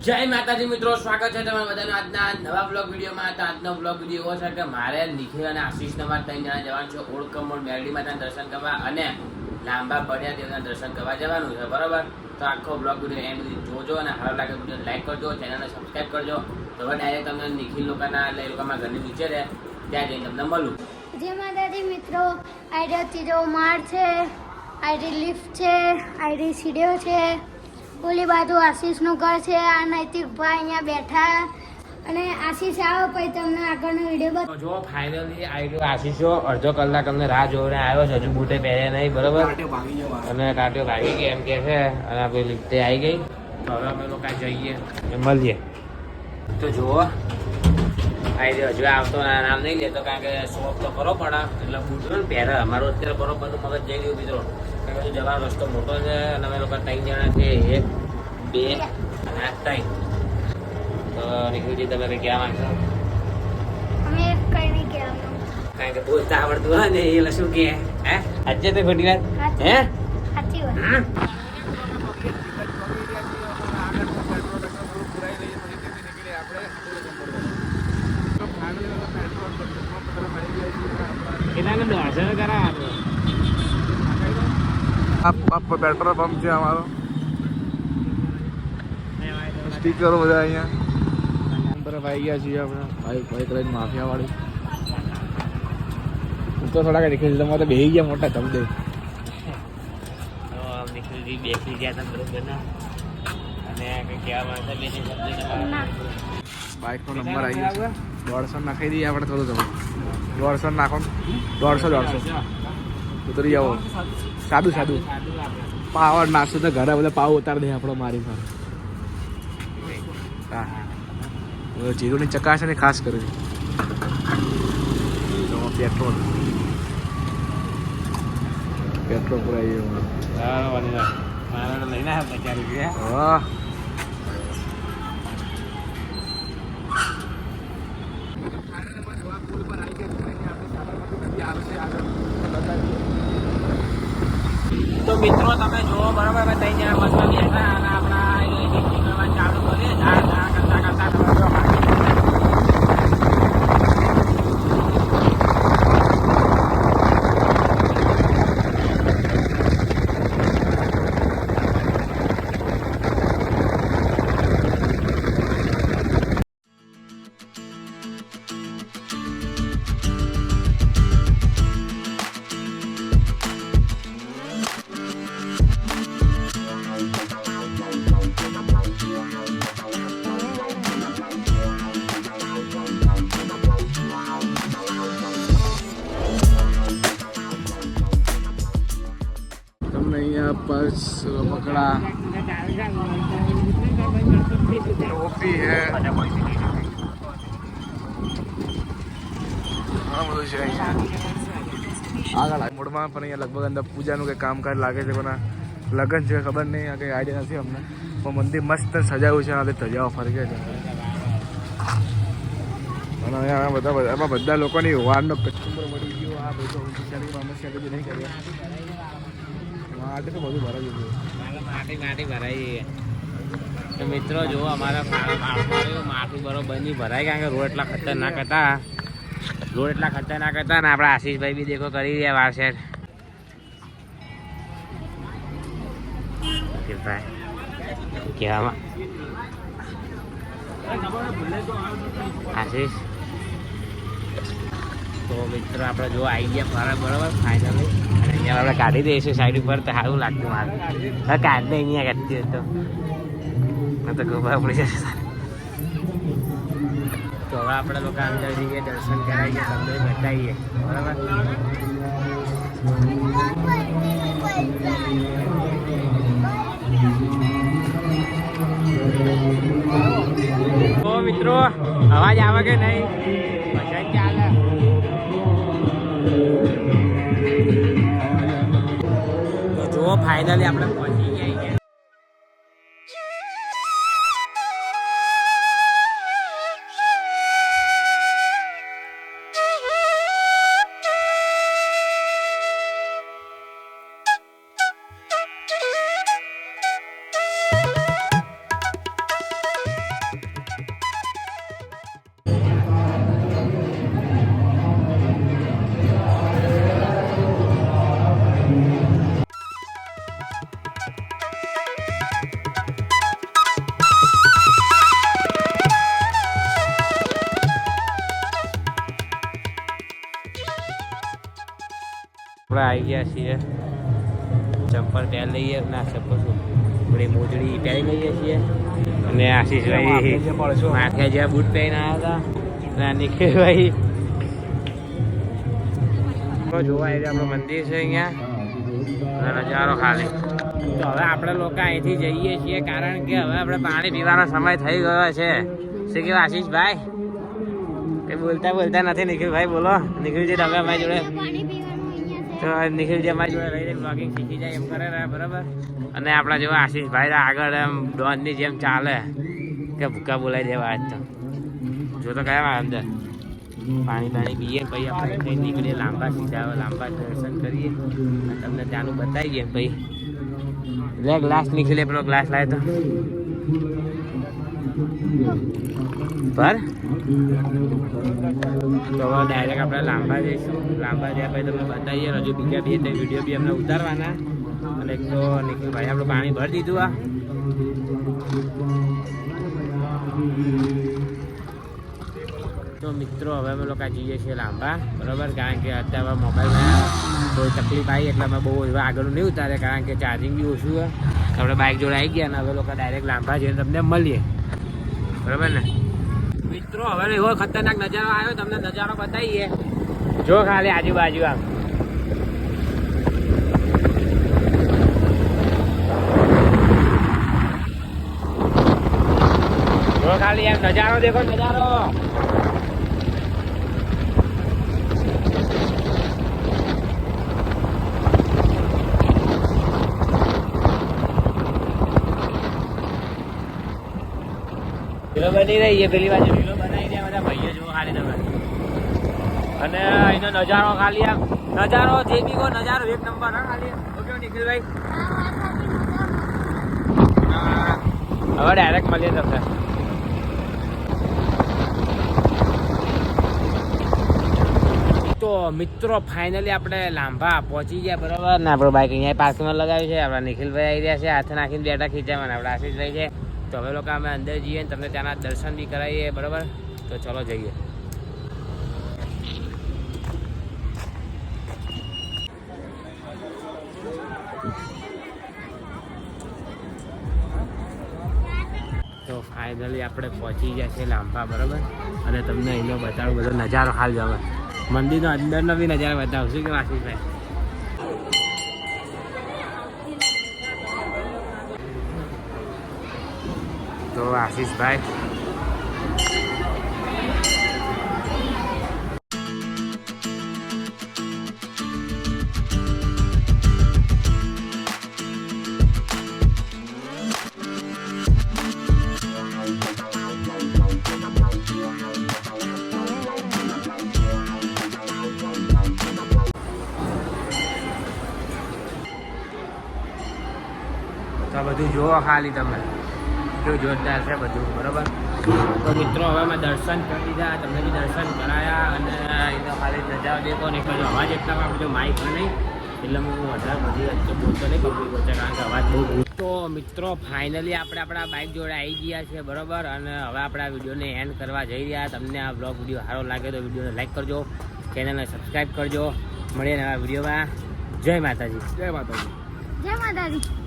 જય માતાજી મિત્રો, સ્વાગત છે તમારા બધાનું આજના નવા બ્લોગ વિડીયોમાં. તો આજનો બ્લોગ વીડિયો એવો છે કે મારે નિખિલ અને આશીષ તમારે ત્રણ જણા જવાનું છે ઓળકમોડ મેરડી માતાના દર્શન કરવા અને લાંબા પડ્યા દેવના દર્શન કરવા જવાનું છે, બરાબર? તો આખો બ્લોગ વીડિયો એમ સુધી જોજો અને સારો લાગે વીડિયો લાઈક કરજો ચેનલને સબસ્ક્રાઈબ કરજો. તો હવે ડાયરેક્ટ તમને નિખિલ લોકોના, એટલે એ લોકોમાં ઘરની નીચે રહે, ત્યાં જઈને તમને મળું. જય માતાજી મિત્રો આઈડિયા ત્રીજો માળ છે, આઈડી લિફ્ટ છે, આઈડી સીડીઓ છે ઓલી બાજુ આશીષનું ઘર છે આ નૈતિકભાઈ અહીંયા બેઠા. અને આશીષ આવો પછી તમને આગળનો વીડિયો જો ફાઇનલી આવી આશીષો. અડધો કલાક અમને રાહ જોઈને આવ્યો છે હજુ બૂટે પહેર્યા નહીં બરોબર? અને કાંટો ભાગી ગયો એમ કે છે. અને આપણી લિફ્ટે આવી ગઈ. તો હવે અમે લોકો જઈએ. મળીએ. તો જુઓ. આવી રહ્યો હજુ આવતો નામ નહીં લેતો કારણ કે શોપ તો ખરો પડે એટલે પૂછ્યું ને પહેરે. અમારો અત્યારે બરોબર મગજ જઈ ગયું મિત્રો. કારણ કે જવાનો રસ્તો મોટો છે અને અમે લોકો ત્રણ જણા છે એક બે અને આ ત્રણ. તો નિખિલજી તમે કંઈ કહેવા માંગશો? કઈ નહીં કહેવાનું કારણ કે બોલતા આવડતું હોય ને એટલે શું કે હે? આજે તો ખોટી વાત. હે? સાચી વાત હમ? કેટલાનો દોઢસો નો કરાવો આ પેટ્રોલ પંપ છે અમારો સ્ટીકરો બધા અહીંયા પર આવી ગયા છીએ આપણે બાઈક બાઈક લઈને માફિયા વાળી હું તો થોડાક દેખી તમારે તો બેસી ગયા મોટા તમદે દે નિખિલજી બેસી ગયા હતા બરોબર અને કંઈ કહેવા માંગતા બે ત્રણ બાઈકનો નંબર આવી ગયો છે દોઢસો નાખી દઈએ આપણે થોડું તમે દોઢસો નાખો દોઢસો દોઢસો. ઉતરી જાઓ સાદું સાદું. પાવર નાખશો તો ઘરે બધા પાવ ઉતારી દે આપણો મારી પર હા. જીરુની ચકાસે ને ખાસ કરી પેટ્રોલ. પેટ્રોલ પુરાઈ ગયું. મારે લઈને આવ્યા ક્યારેક મિત્રો તમે જુઓ બરાબર ત્રણ જણા બસમાં બેઠા તમને અહીંયા પર્સ રમકડા. ટોપી હે ઘણું બધું છે અહીંયા. આગળ આ મોડમાં પણ અહીંયા લગભગ અંદર પૂજાનું કંઈ કામકાજ લાગે છે પણ લગ્ન છે, ખબર નહીં, આ કંઈ આઈડિયા નથી અમને. પણ મંદિર મસ્ત સજાવ્યું છે આ ધજાઓ ફરકે છે. અને બધા બધા લોકોની વારનો કચુંબર મળી ગયો. આ બધો નહીં કરી માટે તો બધું ભરાઈ ગયું માટી માટી ભરાઈ તો મિત્રો જો અમારા માટી બરોબર નહીં ભરાય કારણ કે રોડ એટલા ખતરનાક હતા. રોડ એટલા ખતરનાક હતા ને આપણા આશીષભાઈ બી દેખો કરી રહ્યા વાર છે કહેવામાં. આશીષ. તો મિત્રો, આપણે જો આવી ગયા બરોબર ફાઇનલી અહીંયા આપણે કાઢી દઈશું સાઈડ ઉપર તો સારું લાગતું મારે હવે કાઢ અહીંયા કાઢતી તો નહીં તો ગોબા પડી જશે તો હવે આપણે લોકો અંદર જઈએ દર્શન કરાવીએ તમને બતાવીએ બરાબર મિત્રો અવાજ આવે કે નહીં ફાઇનલી આપણે પહોંચી ગયા. આપણે આવી ગયા છીએ. ચંપલ પહેરી લઈએ ના ચંપલ શું? આપણી મોજડી પહેરી લઈએ છીએ. અને આશીષભાઈ માથે જ્યાં બૂટ પહેરીને આવ્યા હતા. અને નિખિલભાઈ. જોવા આવી આપણું મંદિર છે અહીંયા. નજારો ખાલી. તો હવે આપણે લોકો અહીંથી જઈએ છીએ કારણ કે હવે આપણે પાણી પીવાનો સમય થઈ ગયો છે. શું કહેવાય આશીષભાઈ? કે બોલતા બોલતા નથી નિખિલભાઈ બોલો. નિખિલજી તમે અમારી જોડે તો નિખિલજી અમારી જોડે બરાબર? અને આપણા જેવા આશીષભાઈ આગળ એમ ડોનની જેમ ચાલે. કે ભૂકા બોલાવી દેવા આજ તો. જો તો કયા અંદર? પાણી પાણી પીએ, પછી આપણે કંઈ નીકળીએ, લાંબા સીધા લાંબા દર્શન કરીએ. તમને ત્યાંનું બતાવીએ પછી લે ગ્લાસ નીકળે પેલો ગ્લાસ લાવે તો. પર તો ડાયરેક્ટ આપણે લાંબા જઈશું. લાંબા જ્યાં પછી તમને બતાવીએ હજુ બીજા બે ત્રણ વીડિયો બી અમને ઉતારવાના. અને એક તો નિખિલભાઈ આપણું પાણી ભરી દીધું આ. તો મિત્રો, હવે અમે લોકો જઈએ છીએ લાંબા, બરાબર? કારણ કે અત્યારે મોબાઈલમાં કોઈ તકલીફ આવી એટલે અમે બહુ આગળ નહીં ઉતારે કારણ કે ચાર્જિંગ બી ઓછું હોય આપણે બાઇક જોડે આવી ગયા અને હવે લોકો ડાયરેક્ટ લાંબા જઈને તમને મળીએ. બરાબર ને? મિત્રો, હવે એવો ખતરનાક નજારો આવ્યો, તમને નજારો બતાવીએ. જો ખાલી આજુબાજુ આમ. જો ખાલી એમ નજારો દેખો, નજારો. લીલો બની રહી છે, પેલી બાજુ. લીલો બનાવી રહ્યા બધા ભાઈઓ જુઓ ખાલી તમે. અને એનો નજારો ખાલી આમ નજારો જે બી કહો, નજારો એક નંબર, હા, ખાલી. ઓકે, નિખિલભાઈ? હવે ડાયરેક્ટ મળીએ તમને. તો મિત્રો ફાઇનલી આપણે લાંબા પહોંચી ગયા, બરાબર? ને આપણું બાઇક અહીંયા પાર્કિંગમાં લગાવ્યું છે. આપણા નિખિલભાઈ આવી રહ્યા છે. હાથ નાખીને બેઠા ખીચામાં આપણા આશીષભાઈ છે. તો હવે લોકો અમે અંદર જઈએ તમને ત્યાંના દર્શન બી કરાવીએ, બરાબર? તો ચલો જઈએ. તો ફાઇનલી આપણે પહોંચી ગયા છે લાંબા, બરાબર? અને તમને અહીંનો બતાવું બધો નજારો હાલ જવા. મંદિરનો અંદરનો બી નજારો બતાવશું કે આશીષભાઈ તો આશીષભાઈ. તો બધું જુઓ ખાલી તમે. કેવું જોરદાર છે બધું બરાબર? તો મિત્રો હવે અમે દર્શન કરી દીધા તમને બી દર્શન કરાયા અને એનો ખાલી નજારો દેખો ને બધો અવાજ એટલામાં બધું માઇક નહીં એટલે હું વધારે બધી વચ્ચે બોલતો નહીં પબ્લિક વચ્ચે કારણ કે અવાજ બહુ તો મિત્રો ફાઇનલી આપણે આપણા બાઇક જોડે આવી ગયા છે બરાબર? અને હવે આપણે આ વિડીયોને એન્ડ કરવા જઈ રહ્યા. તમને આ બ્લોગ વીડિયો સારો લાગે તો વિડીયોને લાઇક કરજો ચેનલને સબસ્ક્રાઈબ કરજો. મળીએ નવા વિડીયોમાં. જય માતાજી. જય માતાજી. જય માતાજી.